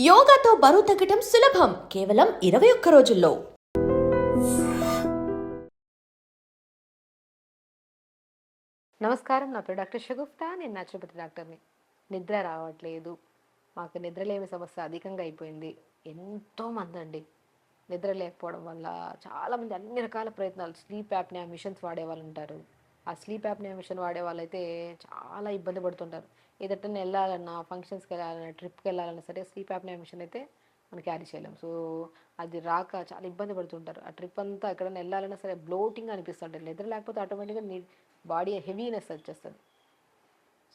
యోగాతో బరువు తగ్గటం సులభం. కేవలం ఇరవై ఒక్క రోజుల్లో. నమస్కారం. నా పేరు డాక్టర్ షగుఫ్తా నేను న్యాచురోపతి డాక్టర్ని నిద్ర రావట్లేదు. మాకు నిద్రలేమి సమస్య అధికంగా అయిపోయింది. ఎంతోమంది అండి. నిద్ర లేకపోవడం వల్ల చాలామంది అన్ని రకాల ప్రయత్నాలు స్లీప్ యాప్నియా మిషన్స్ వాడే వాళ్ళు ఉంటారు. ఆ స్లీప్ యాప్నియా మిషన్ వాడే వాళ్ళైతే చాలా ఇబ్బంది పడుతుంటారు. ఏదైనా వెళ్ళాలన్నా ఫంక్షన్స్కి వెళ్ళాలన్నా ట్రిప్కి వెళ్ళాలన్నా సరే స్లీప్ యాప్ మిషన్ అయితే మనం క్యారీ చేయలేం. సో అది రాక చాలా ఇబ్బంది పడుతుంటారు. ఆ ట్రిప్ అంతా ఎక్కడైనా వెళ్ళాలన్నా సరే బ్లోటింగ్ అనిపిస్తుంటారు నిద్ర లేకపోతే ఆటోమేటిక్గా నీ బాడీ హెవీనెస్ వచ్చేస్తుంది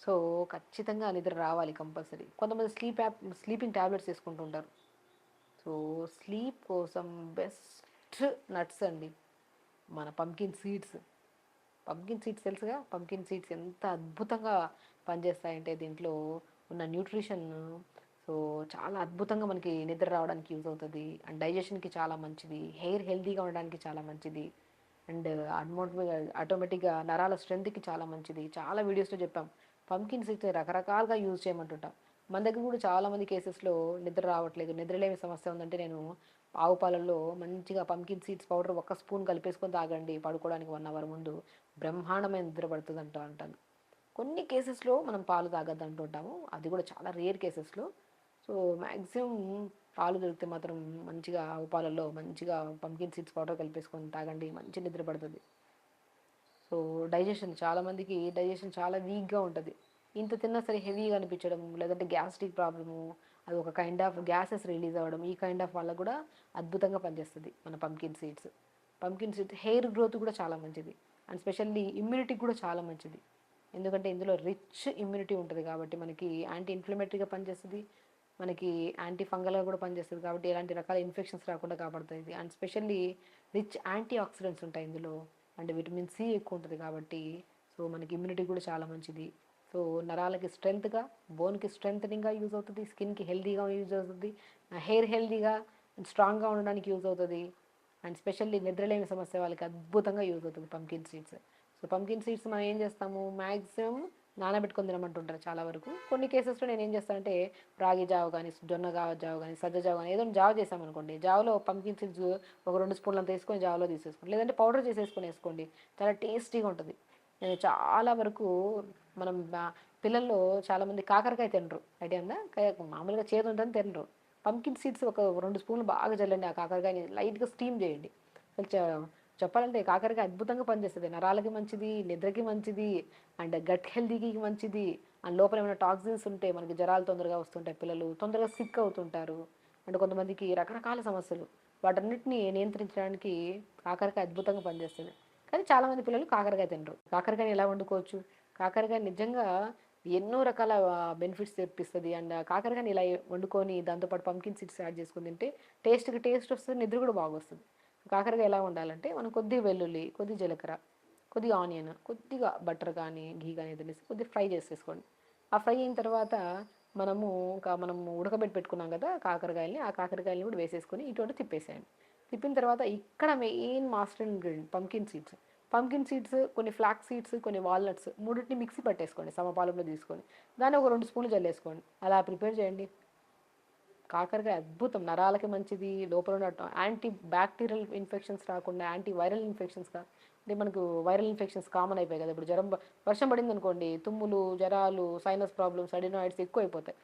సో ఖచ్చితంగా నిద్ర రావాలి కంపల్సరీ కొంతమంది స్లీప్ యాప్ స్లీపింగ్ ట్యాబ్లెట్స్ తీసుకుంటుంటారు. సో స్లీప్ కోసం బెస్ట్ నట్స్ అండి. మన పంకిన్ సీడ్స్ పంకిన్ సీడ్స్ తెలుసుగా పంకిన్ సీడ్స్ ఎంత అద్భుతంగా పనిచేస్తాయంటే దీంట్లో ఉన్న న్యూట్రిషన్ సో చాలా అద్భుతంగా మనకి నిద్ర రావడానికి యూజ్ అవుతుంది. అండ్ డైజెషన్కి చాలా మంచిది. హెయిర్ హెల్తీగా ఉండడానికి చాలా మంచిది. అండ్ ఆటోమేటిక్గా ఆటోమేటిక్గా నరాల స్ట్రెంత్కి చాలా మంచిది. చాలా వీడియోస్లో చెప్పాం. పంకిన్ సీడ్స్ రకరకాలుగా యూజ్ చేయమంటుంటాం. మన దగ్గర కూడా చాలామంది కేసెస్లో నిద్ర రావట్లేదు. నిద్రలేమి సమస్య ఉందంటే నేను ఆవు పాలల్లో మంచిగా పంకిన్ సీడ్స్ పౌడర్ ఒక స్పూన్ కలిపేసుకొని తాగండి. పడుకోవడానికి వన్ అవర్ ముందు. బ్రహ్మాండమైన నిద్ర పడుతుంది అంటూ అంటాను. కొన్ని కేసెస్లో మనం పాలు తాగద్దు అంటుంటాము. అది కూడా చాలా రేర్ కేసెస్లో. సో మ్యాక్సిమం పాలు దొరికితే మాత్రం మంచిగా ఆవు పాలల్లో మంచిగా పంకిన్ సీడ్స్ పౌడర్ కలిపేసుకొని తాగండి మంచి నిద్ర పడుతుంది. సో డైజెషన్ చాలామందికి డైజెషన్ చాలా వీక్గా ఉంటుంది. ఇంత తిన్నా సరే హెవీగా అనిపించడం లేదంటే గ్యాస్ట్రిక్ ప్రాబ్లము అది ఒక కైండ్ ఆఫ్ గ్యాసెస్ రిలీజ్ అవ్వడం ఈ కైండ్ ఆఫ్ వల్ల కూడా అద్భుతంగా పనిచేస్తుంది మన pumpkin seeds. Pumpkin seeds hair growth కూడా చాలా మంచిది. అండ్ స్పెషల్లీ ఇమ్యూనిటీ కూడా చాలా మంచిది. ఎందుకంటే ఇందులో రిచ్ ఇమ్యూనిటీ ఉంటుంది కాబట్టి మనకి యాంటీ ఇన్ఫ్లమేటరీగా పనిచేస్తుంది. మనకి యాంటీ ఫంగల్గా కూడా పనిచేస్తుంది కాబట్టి ఎలాంటి రకాల ఇన్ఫెక్షన్స్ రాకుండా కాపాడుతుంది. And specially rich antioxidants ఉంటాయి ఇందులో. అండ్ విటమిన్ సి ఎక్కువ ఉంటుంది కాబట్టి సో మనకి ఇమ్యూనిటీ కూడా చాలా మంచిది. సో నరాలకి స్ట్రెంత్గా బోన్కి స్ట్రెంథనింగ్గా యూజ్ అవుతుంది. స్కిన్కి హెల్తీగా యూజ్ అవుతుంది. హెయిర్ హెల్తీగా స్ట్రాంగ్గా ఉండడానికి యూజ్ అవుతుంది. అండ్ స్పెషల్లీ నిద్రలేని సమస్య వాళ్ళకి అద్భుతంగా యూజ్ అవుతుంది pumpkin seeds. So pumpkin seeds మనం ఏం చేస్తాము? మ్యాక్సిమం నానబెట్టుకొని తినమంటుంటారు చాలా వరకు. కొన్ని కేసెస్లో నేను ఏం చేస్తానంటే రాగి జావ కానీ జొన్న జావ కానీ సజ్జ జావ కానీ ఏదో జావ చేసామనుకోండి జావలో పంకిన్ సీడ్స్ ఒక రెండు స్పూన్లు తీసుకొని వేసుకొని జావలో తీసేసుకోండి. లేదంటే పౌడర్ చేసేసుకొని వేసుకోండి. చాలా టేస్టీగా ఉంటుంది. నేను చాలా వరకు మనం పిల్లల్లో చాలామంది కాకరకాయ తినరు. ఐడియా ఉందా? మామూలుగా చేదు ఉంటుంది తినరు. పంకిన్ సీడ్స్ ఒక రెండు స్పూన్లు బాగా చల్లండి ఆ కాకరకాయని లైట్గా స్టీమ్ చేయండి. అసలు చెప్పాలంటే కాకరకాయ అద్భుతంగా పనిచేస్తుంది. నరాలకి మంచిది నిద్రకి మంచిది అండ్ గట్ హెల్తీకి మంచిది అండ్ లోపల ఏమైనా టాక్సిన్స్ ఉంటే మనకి జ్వరాలు తొందరగా వస్తుంటాయి పిల్లలు తొందరగా సిక్ అవుతుంటారు. అండ్ కొంతమందికి రకరకాల సమస్యలు. వాటన్నిటిని నియంత్రించడానికి కాకరకాయ అద్భుతంగా పనిచేస్తుంది. కానీ చాలామంది పిల్లలు కాకరకాయ తినరు. కాకరకాయని ఎలా వండుకోవచ్చు? కాకరకాయ నిజంగా ఎన్నో రకాల బెనిఫిట్స్ తెప్పిస్తుంది. అండ్ కాకరకాయని ఇలా వండుకొని దాంతోపాటు పంకిన్ సీడ్స్ యాడ్ చేసుకుని తింటే టేస్ట్కి టేస్ట్ వస్తుంది నిద్ర కూడా బాగా వస్తుంది. కాకరకాయ ఎలా ఉండాలంటే మనం కొద్దిగా వెల్లుల్లి కొద్ది జీలకర్ర కొద్దిగా ఆనియన్ కొద్దిగా బటర్ కానీ ఘీ కానీ ఏదైనా కొద్దిగా ఫ్రై చేసేసుకోండి. ఆ ఫ్రై అయిన తర్వాత మనము ఇంకా మనం ఉడకబెట్టి పెట్టుకున్నాం కదా కాకరకాయలని ఆ కాకరకాయలని కూడా వేసేసుకొని ఇటువంటి తిప్పేసేయండి. తిప్పిన తర్వాత ఇక్కడ main master ingredient pumpkin seeds. Pumpkin seeds కొన్ని ఫ్లాక్ సీడ్స్ కొన్ని వాల్నట్స్ మూడింటిని మిక్సీ పట్టేసుకోండి సమపాలంలో తీసుకొని. దాన్ని ఒక రెండు స్పూన్లు చల్లేసుకోండి అలా ప్రిపేర్ చేయండి. కాకరకాయ అద్భుతం. నరాలకి మంచిది. లోపల ఉన్న యాంటీ బ్యాక్టీరియల్ ఇన్ఫెక్షన్స్ రాకుండా యాంటీ వైరల్ ఇన్ఫెక్షన్స్ కా అంటే మనకు వైరల్ ఇన్ఫెక్షన్స్ కామన్ అయిపోయాయి కదా. ఇప్పుడు జ్వరం వర్షం పడింది అనుకోండి తుమ్ములు జ్వరాలు సైనస్ ప్రాబ్లమ్స్ అడినాయిడ్స్ ఎక్కువ అయిపోతాయి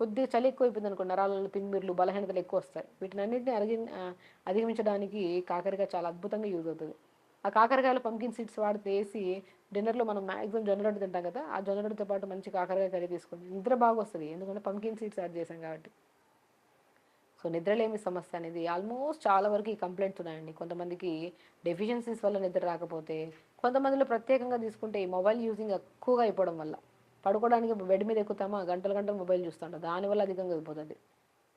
కొద్దిగా చలి ఎక్కువ అయిపోయింది అనుకోండి నరాలలో పిన్మిర్లు బలహీనతలు ఎక్కువ వస్తాయి. వీటిని అన్నింటిని అరిగి అధిగమించడానికి కాకరకాయ చాలా అద్భుతంగా యూజ్ అవుతుంది. ఆ కాకరకాయలు పంకిన్ సీడ్స్ వాడితే వేసి డిన్నర్లో మనం మ్యాక్సిమం జొన్న తింటాం కదా ఆ జొన్న పాటు మంచి కాకరకాయ కర్రీ తీసుకోండి. నిద్ర బాగా వస్తుంది ఎందుకంటే పంకిన్ సీడ్స్ యాడ్ చేసాం కాబట్టి. సో నిద్రలేమి సమస్య అనేది ఆల్మోస్ట్ చాలా వరకు ఈ కంప్లైంట్స్ ఉన్నాయండి. కొంతమందికి డెఫిషియన్సీస్ వల్ల నిద్ర రాకపోతే కొంతమందిలో ప్రత్యేకంగా తీసుకుంటే ఈ మొబైల్ యూజింగ్ ఎక్కువగా అయిపోవడం వల్ల. పడుకోవడానికి బెడ్ మీద ఎక్కుతామా గంటలు గంటలు మొబైల్ చూస్తుంటాం దానివల్ల అధికంగా అయిపోతుంది.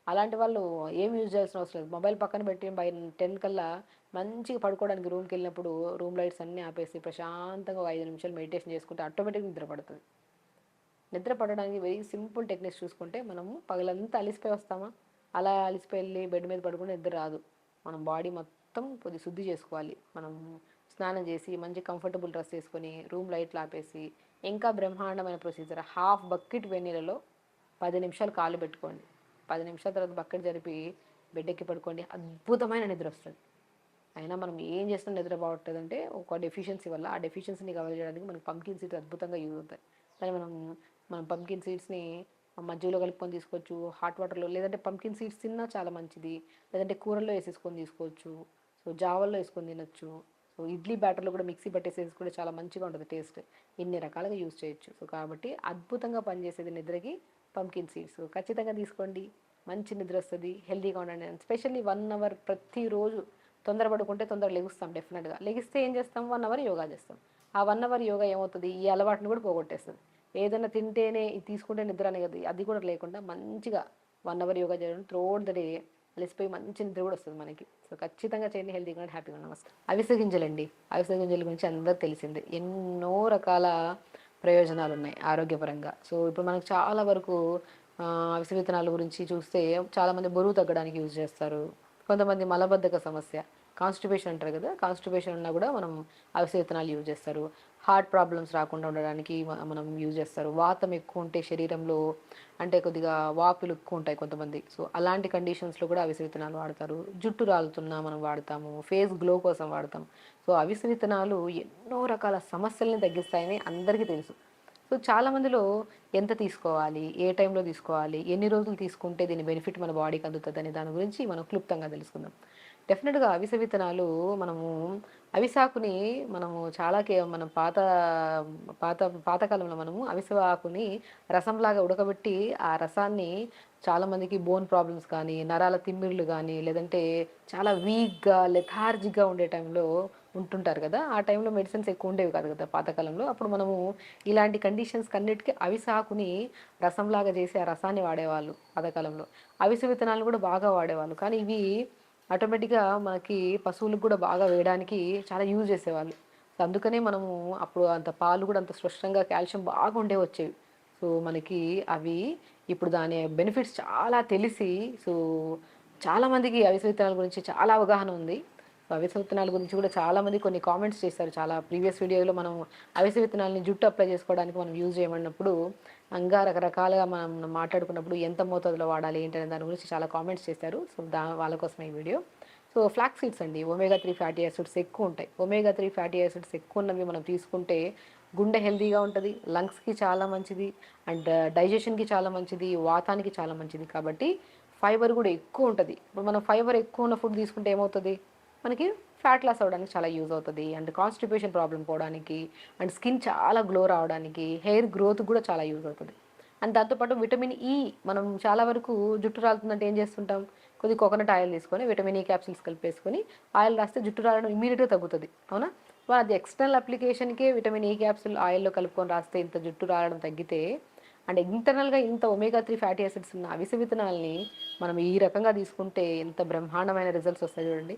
అలాంటి వాళ్ళు ఏం యూజ్ చేయాల్సిన అవసరం లేదు. మొబైల్ పక్కన పెట్టి బై టెన్ కల్లా మంచిగా పడుకోవడానికి రూమ్కి వెళ్ళినప్పుడు రూమ్ లైట్స్ అన్నీ ఆపేసి ప్రశాంతంగా ఒక ఐదు నిమిషాలు మెడిటేషన్ చేసుకుంటే ఆటోమేటిక్గా నిద్ర పడుతుంది. నిద్ర పడడానికి వెరీ సింపుల్ టెక్నిక్స్ చూసుకుంటే మనము పగలంతా అలిసిపోయి వస్తామా? అలా అలిసిపోయి వెళ్ళి బెడ్ మీద పడుకుంటే నిద్ర రాదు. మనం బాడీ మొత్తం కొద్ది శుద్ధి చేసుకోవాలి. మనం స్నానం చేసి మంచి కంఫర్టబుల్ డ్రెస్ వేసుకొని రూమ్ లైట్లు ఆపేసి ఇంకా బ్రహ్మాండమైన ప్రొసీజర్ హాఫ్ బకెట్ వెన్నీళ్ళలో పది నిమిషాలు కాలు పెట్టుకోండి. పది నిమిషాల తర్వాత బకెట్ జరిపి బెడ్ ఎక్కి పడుకోండి. అద్భుతమైన నిద్ర వస్తుంది. అయినా మనం ఏం చేస్తాం నిద్ర బాగుంటుంది ఒక డెఫిషియన్సీ వల్ల ఆ డెఫిషియన్సీని కవర్ చేయడానికి మనకి పంకిన్ సీడ్స్ అద్భుతంగా యూజ్ అవుతాయి. కానీ మనం మనం పంకిన్ సీడ్స్ని మజ్జిగలో కలుపుకొని తీసుకోవచ్చు హాట్ వాటర్లో లేదంటే పంకిన్ సీడ్స్ తిన్నా చాలా మంచిది లేదంటే కూరల్లో వేసేసుకొని తీసుకోవచ్చు సో జావల్లో వేసుకొని తినొచ్చు సో ఇడ్లీ బ్యాటర్లో కూడా మిక్సీ పట్టేసేసి కూడా చాలా మంచిగా ఉంటుంది టేస్ట్ ఇన్ని రకాలుగా యూజ్ చేయొచ్చు. సో కాబట్టి అద్భుతంగా పనిచేసేది నిద్రకి పంకిన్ సీడ్స్ ఖచ్చితంగా తీసుకోండి. మంచి నిద్ర వస్తుంది హెల్తీగా ఉండండి. స్పెషల్లీ వన్ అవర్ ప్రతిరోజు తొందర పడుకుంటే తొందర లెగుస్తాం డెఫినెట్గా లెగిస్తే ఏం చేస్తాం? వన్ అవర్ యోగా చేస్తాం. ఆ వన్ అవర్ యోగా ఏమవుతుంది? ఈ అలవాటును కూడా పోగొట్టేస్తుంది. ఏదైనా తింటేనే ఇది తీసుకుంటే నిద్ర అనేది అది కూడా లేకుండా మంచిగా వన్ అవర్ యోగా చేయడం త్రోడ్ ద డే అలసిపోయి మంచి నిద్ర కూడా వస్తుంది మనకి. సో ఖచ్చితంగా చేయండి. హెల్తీగా హ్యాపీగా నమస్తే అవిసె గింజలండి అవిసె గింజల గురించి అందరికి తెలిసిందే. ఎన్నో రకాల ప్రయోజనాలు ఉన్నాయి ఆరోగ్యపరంగా. సో ఇప్పుడు మనకు చాలా వరకు అవిసె విత్తనాల గురించి చూస్తే చాలామంది బరువు తగ్గడానికి యూజ్ చేస్తారు. కొంతమంది మలబద్ధక సమస్య కాన్స్టిపేషన్ అంటారు కదా కాన్స్టిపేషన్ ఉన్నా కూడా మనం అవిసె విత్తనాలు యూజ్ చేస్తారు. హార్ట్ ప్రాబ్లమ్స్ రాకుండా ఉండడానికి మనం యూజ్ చేస్తారు. వాతం ఎక్కువ ఉంటే శరీరంలో అంటే కొద్దిగా వాపులు ఎక్కువ ఉంటాయి కొంతమంది. సో అలాంటి కండిషన్స్లో కూడా అవిసె విత్తనాలు వాడతారు. జుట్టు రాలుతున్నా మనం వాడతాము. ఫేస్ గ్లో కోసం వాడతాం సో అవిసె విత్తనాలు ఎన్నో రకాల సమస్యల్ని తగ్గిస్తాయని అందరికీ తెలుసు. సో చాలామందిలో ఎంత తీసుకోవాలి ఏ టైంలో తీసుకోవాలి ఎన్ని రోజులు తీసుకుంటే దీని బెనిఫిట్ మన బాడీకి అందుతుంది అనే దాని గురించి మనం క్లుప్తంగా తెలుసుకుందాం. డెఫినెట్గా అవిసె విత్తనాలు మనము అవిసాకుని మనము చాలా కే మనం పాత పాత పాతకాలంలో మనము అవిసె ఆకుని రసంలాగా ఉడకబెట్టి ఆ రసాన్ని చాలామందికి బోన్ ప్రాబ్లమ్స్ కానీ నరాల తిమ్మిర్లు కానీ లేదంటే చాలా వీక్గా లెథార్జిక్గా ఉండే టైంలో ఉంటుంటారు కదా ఆ టైంలో మెడిసిన్స్ ఎక్కువ ఉండేవి కాదు కదా పాతకాలంలో. అప్పుడు మనము ఇలాంటి కండిషన్స్ అన్నిటికీ అవిసాకుని రసంలాగా చేసి ఆ రసాన్ని వాడేవాళ్ళు పాతకాలంలో. అవిస విత్తనాలు కూడా బాగా వాడేవాళ్ళు. కానీ ఇవి ఆటోమేటిక్గా మనకి పశువులకు కూడా బాగా వేయడానికి చాలా యూజ్ చేసేవాళ్ళు. సో అందుకనే మనము అప్పుడు అంత పాలు కూడా అంత స్పష్టంగా కాల్షియం బాగా ఉండే వచ్చేవి. సో మనకి అవి ఇప్పుడు దాని బెనిఫిట్స్ చాలా తెలిసి సో చాలామందికి అవిస విత్తనాల గురించి చాలా అవగాహన ఉంది. అవిసె విత్తనాల గురించి కూడా చాలామంది కొన్ని కామెంట్స్ చేశారు. చాలా ప్రీవియస్ వీడియోలో మనం అవిసె విత్తనాలని జుట్టు అప్లై చేసుకోవడానికి మనం యూజ్ చేయమన్నప్పుడు ఇంకా రకరకాలుగా మనం మాట్లాడుకున్నప్పుడు ఎంత మోతాదులో వాడాలి ఏంటనే దాని గురించి చాలా కామెంట్స్ చేశారు. సో దా వాళ్ళ కోసం ఈ వీడియో సో ఫ్లాక్ సీడ్స్ అండి. ఒమేగా త్రీ ఫ్యాటీ యాసిడ్స్ ఎక్కువ ఉంటాయి. ఒమేగా త్రీ ఫ్యాటీ యాసిడ్స్ ఎక్కువ ఉన్నవి మనం తీసుకుంటే గుండె హెల్తీగా ఉంటుంది లంగ్స్కి చాలా మంచిది అండ్ డైజెషన్కి చాలా మంచిది వాతానికి చాలా మంచిది. కాబట్టి ఫైబర్ కూడా ఎక్కువ ఉంటుంది. ఇప్పుడు మనం ఫైబర్ ఎక్కువ ఉన్న ఫుడ్ తీసుకుంటే ఏమవుతుంది? మనకి ఫ్యాట్ లాస్ అవ్వడానికి చాలా యూజ్ అవుతుంది. అండ్ కాన్స్టిపేషన్ ప్రాబ్లం పోవడానికి అండ్ స్కిన్ చాలా గ్లో రావడానికి హెయిర్ గ్రోత్ కూడా చాలా యూజ్ అవుతుంది. అండ్ దాంతోపాటు విటమిన్ ఈ e మనం చాలా వరకు జుట్టు రాలుతుందంటే ఏం చేస్తుంటాం? కొద్ది కోకోనట్ ఆయిల్ తీసుకొని విటమిన్ ఈ క్యాప్సిల్స్ కలిపేసుకొని ఆయిల్ రాస్తే జుట్టు రాలడం ఇమీడియట్గా తగ్గుతుంది. అవునా? మరి అది ఎక్స్టర్నల్ అప్లికేషన్కే విటమిన్ ఈ క్యాప్సిల్ ఆయిల్లో కలుపుకొని రాస్తే ఇంత జుట్టు రాలడం తగ్గితే అండ్ ఇంటర్నల్గా ఇంత ఒమేగా త్రీ ఫ్యాటీ యాసిడ్స్ ఉన్న అవిసె విత్తనాలని మనం ఈ రకంగా తీసుకుంటే ఎంత బ్రహ్మాండమైన రిజల్ట్స్ వస్తాయి చూడండి.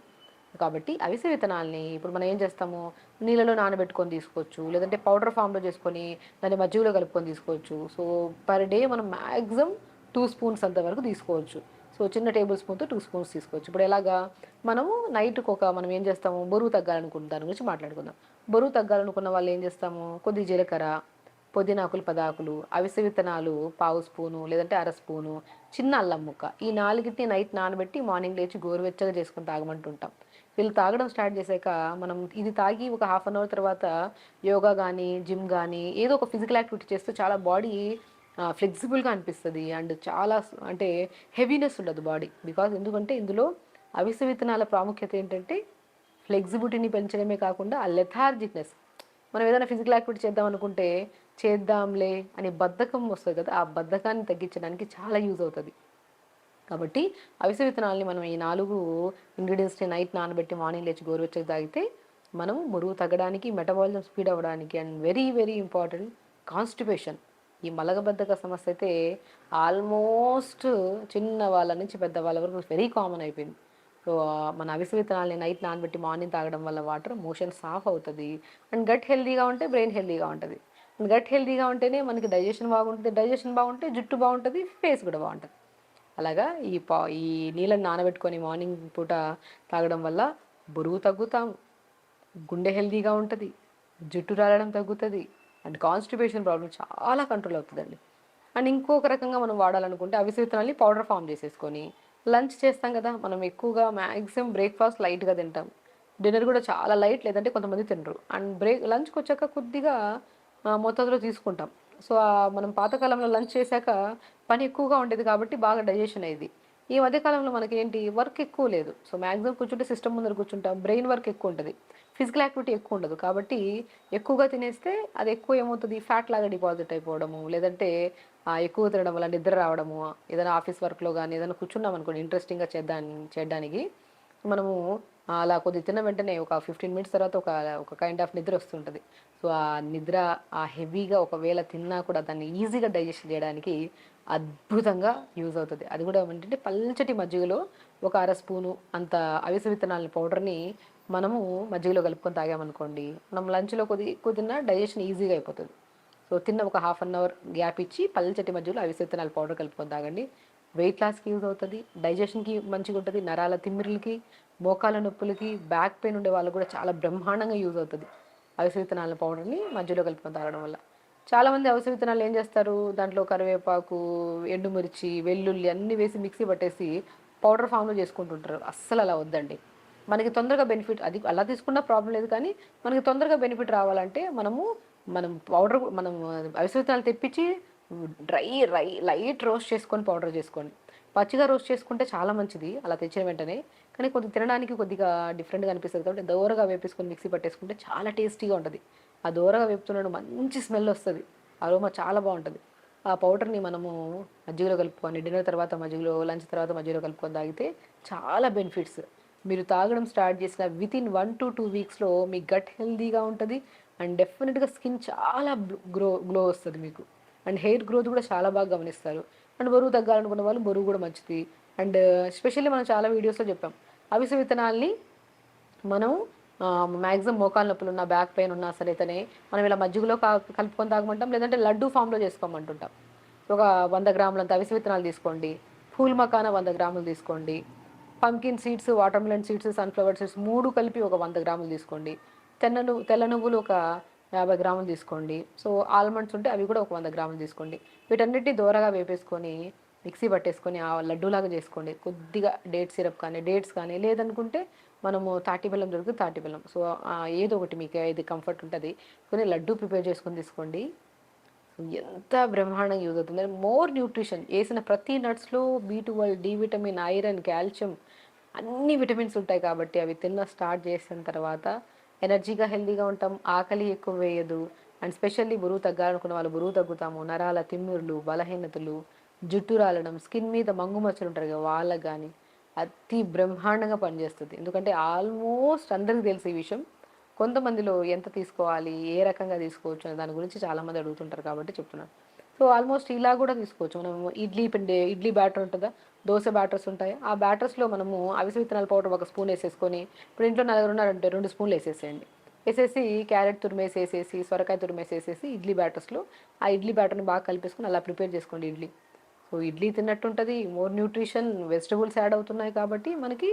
కాబట్టి అవిసె విత్తనాలని ఇప్పుడు మనం ఏం చేస్తాము? నీళ్ళలో నానబెట్టుకొని తీసుకోవచ్చు. లేదంటే పౌడర్ ఫామ్లో చేసుకొని దాన్ని మజ్జిగలో కలుపుకొని తీసుకోవచ్చు. సో పర్ డే మనం మ్యాక్సిమం టూ స్పూన్స్ అంత వరకు తీసుకోవచ్చు. సో చిన్న టేబుల్ స్పూన్తో టూ స్పూన్స్ తీసుకోవచ్చు. ఇప్పుడు ఎలాగా? మనము నైట్కి ఒక మనం ఏం చేస్తాము? బరువు తగ్గాలనుకున్న దాని గురించి మాట్లాడుకుందాం. బరువు తగ్గాలనుకున్న వాళ్ళు ఏం చేస్తాము? కొద్ది జీలకర్ర పుదీనాకులు పదాకులు అవిసె విత్తనాలు పావు స్పూను లేదంటే అర స్పూను చిన్న అల్లం ముక్క ఈ నాలుగింటిని నైట్ నానబెట్టి మార్నింగ్ లేచి గోరువెచ్చగా చేసుకొని తాగమంటుంటాం. వీళ్ళు తాగడం స్టార్ట్ చేశాక మనం ఇది తాగి ఒక హాఫ్ అన్ అవర్ తర్వాత యోగా కానీ జిమ్ కానీ ఏదో ఒక ఫిజికల్ యాక్టివిటీ చేస్తే చాలా బాడీ ఫ్లెక్సిబుల్గా అనిపిస్తుంది. అండ్ చాలా అంటే హెవీనెస్ ఉండదు బాడీ. బికాజ్ ఎందుకంటే ఇందులో అవిస విత్తనాల ప్రాముఖ్యత ఏంటంటే ఫ్లెక్సిబిలిటీని పెంచడమే కాకుండా ఆ లెథార్జిక్నెస్ మనం ఏదైనా ఫిజికల్ యాక్టివిటీ చేద్దాం అనుకుంటే చేద్దాంలే అనే బద్ధకం వస్తుంది కదా ఆ బద్ధకాన్ని తగ్గించడానికి చాలా యూజ్ అవుతుంది. కాబట్టి అవిసె విత్తనాలని మనం ఈ నాలుగు ఇంగ్రీడియంట్స్ని నైట్ నానబెట్టి మార్నింగ్ లేచి గోరువెచ్చగా తాగితే మనం మురుగు తగ్గడానికి మెటబాలిజం స్పీడ్ అవ్వడానికి and very very important constipation ఈ మలగబద్ధక సమస్య అయితే ఆల్మోస్ట్ చిన్న వాళ్ళ నుంచి పెద్ద వాళ్ళ వరకు వెరీ కామన్ అయిపోయింది. సో మన అవిసె విత్తనాలని నైట్ నానబెట్టి మార్నింగ్ తాగడం వల్ల వాటర్ మోషన్ సాఫ్ అవుతుంది. అండ్ గట్ హెల్దీగా ఉంటే బ్రెయిన్ హెల్దీగా ఉంటుంది. అండ్ గట్ హెల్దీగా ఉంటేనే మనకి డైజెషన్ బాగుంటుంది. డైజెషన్ బాగుంటే జుట్టు బాగుంటుంది ఫేస్ కూడా బాగుంటుంది. అలాగా ఈ పా ఈ నీళ్ళని నానబెట్టుకొని మార్నింగ్ పూట తాగడం వల్ల బరువు తగ్గుతాం. గుండె హెల్తీగా ఉంటుంది. జుట్టు రాలడం తగ్గుతుంది. అండ్ కాన్స్టిపేషన్ ప్రాబ్లం చాలా కంట్రోల్ అవుతుందండి. అండ్ ఇంకొక రకంగా మనం వాడాలనుకుంటే అవిసె విత్తనాల్ని పౌడర్ ఫామ్ చేసేసుకొని లంచ్ చేస్తాం కదా మనం ఎక్కువగా మ్యాక్సిమం బ్రేక్ఫాస్ట్ లైట్గా తింటాం. డిన్నర్ కూడా చాలా లైట్ లేదంటే కొంతమంది తినరు. అండ్ బ్రేక్ లంచ్కి వచ్చాక కొద్దిగా మొత్తంలో మోతాదులో తీసుకుంటాం. సో మనం పాతకాలంలో లంచ్ చేశాక పని ఎక్కువగా ఉండేది కాబట్టి బాగా డైజెషన్ అయ్యేది. ఈ మధ్యకాలంలో మనకి ఏంటి వర్క్ ఎక్కువ లేదు. సో మ్యాక్సిమం కూర్చుంటే సిస్టమ్ ముందర కూర్చుంటాం. బ్రెయిన్ వర్క్ ఎక్కువ ఉంటుంది. ఫిజికల్ యాక్టివిటీ ఎక్కువ ఉండదు. కాబట్టి ఎక్కువగా తినేస్తే అది ఎక్కువ ఏమవుతుంది? ఫ్యాట్ లాగా డిపాజిట్ అయిపోవడము లేదంటే ఎక్కువ తినడం వల్ల నిద్ర రావడము ఏదైనా ఆఫీస్ వర్క్లో కానీ ఏదైనా కూర్చున్నాం అనుకోండి ఇంట్రెస్టింగ్గా చేద్దాం చేయడానికి మనము అలా కొద్ది తిన్న వెంటనే ఒక ఫిఫ్టీన్ మినిట్స్ తర్వాత ఒక ఒక కైండ్ ఆఫ్ నిద్ర వస్తుంటుంది. సో ఆ నిద్ర ఆ హెవీగా ఒకవేళ తిన్నా కూడా దాన్ని ఈజీగా డైజెషన్ చేయడానికి అద్భుతంగా యూజ్ అవుతుంది. అది కూడా ఏంటంటే పల్చటి మజ్జిగలో ఒక అర స్పూను అంత అవిస విత్తనాల పౌడర్ని మనము మజ్జిగలో కలుపుకొని తాగామనుకోండి మనం లంచ్లో కొద్ది కొద్దిన డైజెషన్ ఈజీగా అయిపోతుంది. సో తిన్న ఒక హాఫ్ అన్ అవర్ గ్యాప్ ఇచ్చి పల్చటి మధ్యలో అవిస విత్తనాల పౌడర్ కలుపుకొని తాగండి. వెయిట్ లాస్కి యూజ్ అవుతుంది డైజెషన్కి మంచిగా ఉంటుంది నరాల తిమ్మిరులకి మోకాల నొప్పులకి బ్యాక్ పెయిన్ ఉండే వాళ్ళకి కూడా చాలా బ్రహ్మాండంగా యూజ్ అవుతుంది. అవిసె విత్తనాల పౌడర్ని మధ్యలో కలుపుకొని తాగడం వల్ల. చాలామంది అవిసె విత్తనాలు ఏం చేస్తారు? దాంట్లో కరివేపాకు ఎండుమిర్చి వెల్లుల్లి అన్నీ వేసి మిక్సీ పట్టేసి పౌడర్ ఫామ్లో చేసుకుంటుంటారు. అస్సలు అలా వద్దండి. మనకి తొందరగా బెనిఫిట్ అది అలా తీసుకున్నా ప్రాబ్లం లేదు కానీ మనకి తొందరగా బెనిఫిట్ రావాలంటే మనము మనం పౌడర్ మనం అవిసె విత్తనాలు తెప్పించి డ్రై రై లైట్ రోస్ట్ చేసుకొని పౌడర్ చేసుకోండి పచ్చిగా రోస్ట్ చేసుకుంటే చాలా మంచిది. అలా తెచ్చిన వెంటనే కానీ కొద్దిగా తినడానికి కొద్దిగా డిఫరెంట్గా అనిపిస్తుంది. కాబట్టి దోరగా వేపేసుకొని మిక్సీ పట్టేసుకుంటే చాలా టేస్టీగా ఉంటుంది. ఆ దోరగా వేపుతున్నాడు మంచి స్మెల్ వస్తుంది. అరోమా చాలా బాగుంటుంది. ఆ పౌడర్ని మనము మజ్జిగలో కలుపుకొని డిన్నర్ తర్వాత మజ్జిగలో లంచ్ తర్వాత మజ్జిగలో కలుపుకొని తాగితే చాలా బెనిఫిట్స్ మీరు తాగడం స్టార్ట్ చేసిన within one to two వీక్స్లో మీ గట్ హెల్తీగా ఉంటుంది. అండ్ డెఫినెట్గా స్కిన్ చాలా గ్రో గ్లో వస్తుంది మీకు. అండ్ హెయిర్ గ్రోత్ కూడా చాలా బాగా గమనిస్తారు. అండ్ బరువు తగ్గాలనుకున్న వాళ్ళు బరువు కూడా మంచిది. అండ్ ఎస్పెషల్లీ మనం చాలా వీడియోస్లో చెప్పాం. అవిసె విత్తనాల్ని మనం మ్యాక్సిమం మోకాలు నొప్పులు ఉన్న బ్యాక్ పెయిన్ ఉన్నా సరేతనే మనం ఇలా మజ్జిగలో కా- కలుపుకొని తాగమంటాం లేదంటే లడ్డు ఫామ్లో చేసుకోమంటుంటాం. ఒక వంద గ్రాములంత అవిసె విత్తనాలు తీసుకోండి. పూల్ మకాన వంద గ్రాములు తీసుకోండి. Pumpkin seeds watermelon seeds sunflower seeds మూడు కలిపి ఒక వంద గ్రాములు తీసుకోండి. తెల్ల నువ్వు తెల్ల నువ్వులు ఒక యాభై గ్రాములు తీసుకోండి. సో ఆల్మండ్స్ ఉంటే అవి కూడా ఒక వంద గ్రాములు తీసుకోండి. వీటన్నిటిని దూరగా వేపేసుకొని మిక్సీ పట్టేసుకొని ఆ లడ్డూలాగా చేసుకోండి. కొద్దిగా డేట్ సిరప్ కానీ డేట్స్ కానీ లేదనుకుంటే మనము తాటి బెల్లం దొరికితే తాటి బెల్లం. సో ఏదో ఒకటి మీకు ఇది కంఫర్ట్ ఉంటుంది. కొన్ని లడ్డు ప్రిపేర్ చేసుకొని తీసుకోండి. ఎంత బ్రహ్మాండంగా యూజ్ అవుతుంది. మోర్ న్యూట్రిషన్ వేసిన ప్రతి నట్స్లో B twelve D vitamin iron calcium అన్ని విటమిన్స్ ఉంటాయి కాబట్టి అవి తిన్న స్టార్ట్ చేసిన తర్వాత ఎనర్జీగా హెల్దీగా ఉంటాం. ఆకలి ఎక్కువ వేయదు. అండ్ స్పెషల్లీ బరువు తగ్గాలనుకున్న వాళ్ళు బరువు తగ్గుతాము. నరాల తిమ్మిర్లు బలహీనతలు జుట్టు రాలడం స్కిన్ మీద మంగు మచ్చలు ఉంటారు కదా వాళ్ళకి కానీ అతి బ్రహ్మాండంగా పనిచేస్తుంది. ఎందుకంటే ఆల్మోస్ట్ అందరికీ తెలుసు ఈ విషయం. కొంతమందిలో ఎంత తీసుకోవాలి ఏ రకంగా తీసుకోవచ్చు అనే దాని గురించి చాలామంది అడుగుతుంటారు కాబట్టి చెప్తున్నాను. సో ఆల్మోస్ట్ ఇలా కూడా తీసుకోవచ్చు. మనం ఇడ్లీ పిండి ఇడ్లీ బ్యాటర్ ఉంటుందా? దోశ బ్యాటర్స్ ఉంటాయి? ఆ బ్యాటర్స్లో మనము అవిసె విత్తనాల పౌడర్ ఒక స్పూన్ వేసేసుకొని ఇప్పుడు ఇంట్లో నలుగురు ఉన్నారంటే రెండు స్పూన్లు వేసేసేయండి. వేసేసి క్యారెట్ తురిమేసి వేసేసి సొరకాయ తురిమేసి వేసేసి ఇడ్లీ బ్యాటర్స్లో ఆ ఇడ్లీ బ్యాటర్ని బాగా కలిపేసుకొని అలా ప్రిపేర్ చేసుకోండి ఇడ్లీ. సో ఇడ్లీ తిన్నట్టు ఉంటుంది మోర్ న్యూట్రిషన్ వెజిటబుల్స్ యాడ్ అవుతున్నాయి కాబట్టి మనకి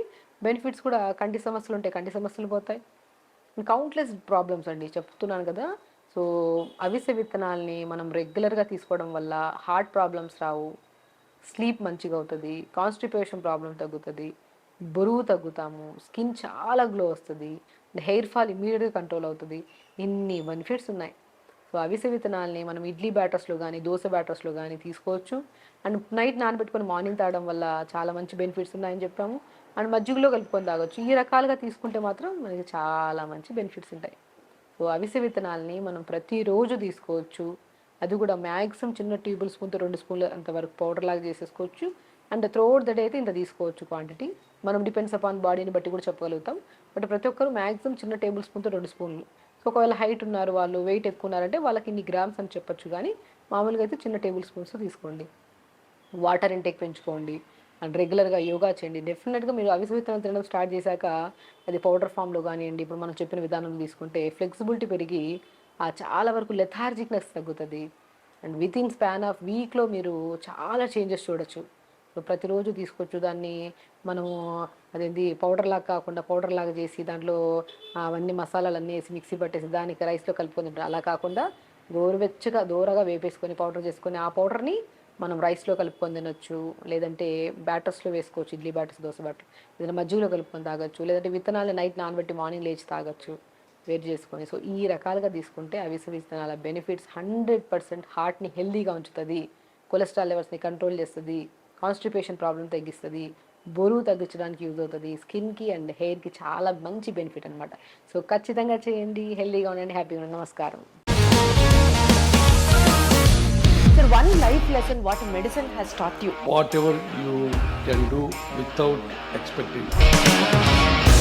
బెనిఫిట్స్ కూడా కంటి సమస్యలు ఉంటాయి కంటి సమస్యలు పోతాయి. కౌంట్లెస్ ప్రాబ్లమ్స్ అండి చెప్తున్నాను కదా. సో అవిసె విత్తనాల్ని మనం రెగ్యులర్గా తీసుకోవడం వల్ల హార్ట్ ప్రాబ్లమ్స్ రావు స్లీప్ మంచిగా అవుతుంది కాన్స్టిపేషన్ ప్రాబ్లం తగ్గుతుంది బరువు తగ్గుతాము స్కిన్ చాలా గ్లో వస్తుంది హెయిర్ ఫాల్ ఇమీడియట్గా కంట్రోల్ అవుతుంది. ఇన్ని బెనిఫిట్స్ ఉన్నాయి. సో అవిసె విత్తనాల్ని మనం ఇడ్లీ బ్యాటర్స్లో కానీ దోశ బ్యాటర్స్లో కానీ తీసుకోవచ్చు. అండ్ నైట్ నానబెట్టుకొని మార్నింగ్ తాగడం వల్ల చాలా మంచి బెనిఫిట్స్ ఉన్నాయని చెప్పాము. అండ్ మజ్జిగలో కలుపుకొని తాగొచ్చు. ఈ రకాలుగా తీసుకుంటే మాత్రం మనకి చాలా మంచి బెనిఫిట్స్ ఉంటాయి. సో అవిసె విత్తనాల్ని మనం ప్రతిరోజు తీసుకోవచ్చు. అది కూడా మ్యాక్సిమం చిన్న టేబుల్ స్పూన్తో రెండు స్పూన్లు అంతవరకు పౌడర్ లాగా చేసేసుకోవచ్చు. అండ్ త్రోఅవుట్ ద డే అయితే ఇంత తీసుకోవచ్చు క్వాంటిటీ. మనం డిపెండ్స్ అపాన్ బాడీని బట్టి కూడా చెప్పగలుగుతాం. బట్ ప్రతి ఒక్కరు మ్యాక్సిమం చిన్న టేబుల్ స్పూన్తో రెండు స్పూన్లు. సో ఒకవేళ హైట్ ఉన్నారు వాళ్ళు వెయిట్ ఎక్కువ ఉన్నారంటే వాళ్ళకి ఇన్ని గ్రామ్స్ అని చెప్పొచ్చు కానీ మామూలుగా అయితే చిన్న టేబుల్ స్పూన్స్ తీసుకోండి. వాటర్ ఇంటేక్ పెంచుకోండి. అండ్ రెగ్యులర్గా యోగా చేయండి. డెఫినెట్గా మీరు అవిసె తినడం స్టార్ట్ చేశాక అది పౌడర్ ఫామ్లో కానివ్వండి ఇప్పుడు మనం చెప్పిన విధానం తీసుకుంటే ఫ్లెక్సిబిలిటీ పెరిగి ఆ చాలా వరకు లెథార్జిక్నెస్ తగ్గుతుంది. And within span of వీక్లో మీరు చాలా చేంజెస్ చూడొచ్చు. ప్రతిరోజు తీసుకోవచ్చు దాన్ని మనము అదేంటి పౌడర్ లాగా కాకుండా పౌడర్ లాగా చేసి దాంట్లో అవన్నీ మసాలాలు అన్నీ వేసి మిక్సీ పట్టేసి దానికి రైస్లో కలుపుకొని తింటాం. అలా కాకుండా గోరువెచ్చగా దూరగా వేపేసుకొని పౌడర్ చేసుకొని ఆ పౌడర్ని మనం రైస్లో కలుపుకొని తినొచ్చు. లేదంటే బ్యాటర్స్లో వేసుకోవచ్చు ఇడ్లీ బ్యాటర్స్ దోశ బ్యాటర్ ఏదైనా మజ్జిగలో కలుపుకొని తాగొచ్చు. లేదంటే విత్తనాలు నైట్ నానబెట్టి మార్నింగ్ లేచి తాగొచ్చు. వేరు చేసుకొని. సో ఈ రకాలుగా తీసుకుంటే అవిసె విత్తనాల బెనిఫిట్స్ హండ్రెడ్ పర్సెంట్ హార్ట్ని హెల్దీగా ఉంచుతుంది. కొలెస్ట్రాల్ లెవెల్స్ని కంట్రోల్ చేస్తుంది. కాన్స్టిపేషన్ ప్రాబ్లం తగ్గిస్తుంది బరువు తగ్గించడానికి యూజ్ అవుతుంది స్కిన్కి అండ్ హెయిర్కి చాలా మంచి బెనిఫిట్ అనమాట సో ఖచ్చితంగా చేయండి హెల్దీగా ఉండండి హ్యాపీగా ఉండండి నమస్కారం Sir, one life lesson what medicine has taught you. whatever you can do without expecting.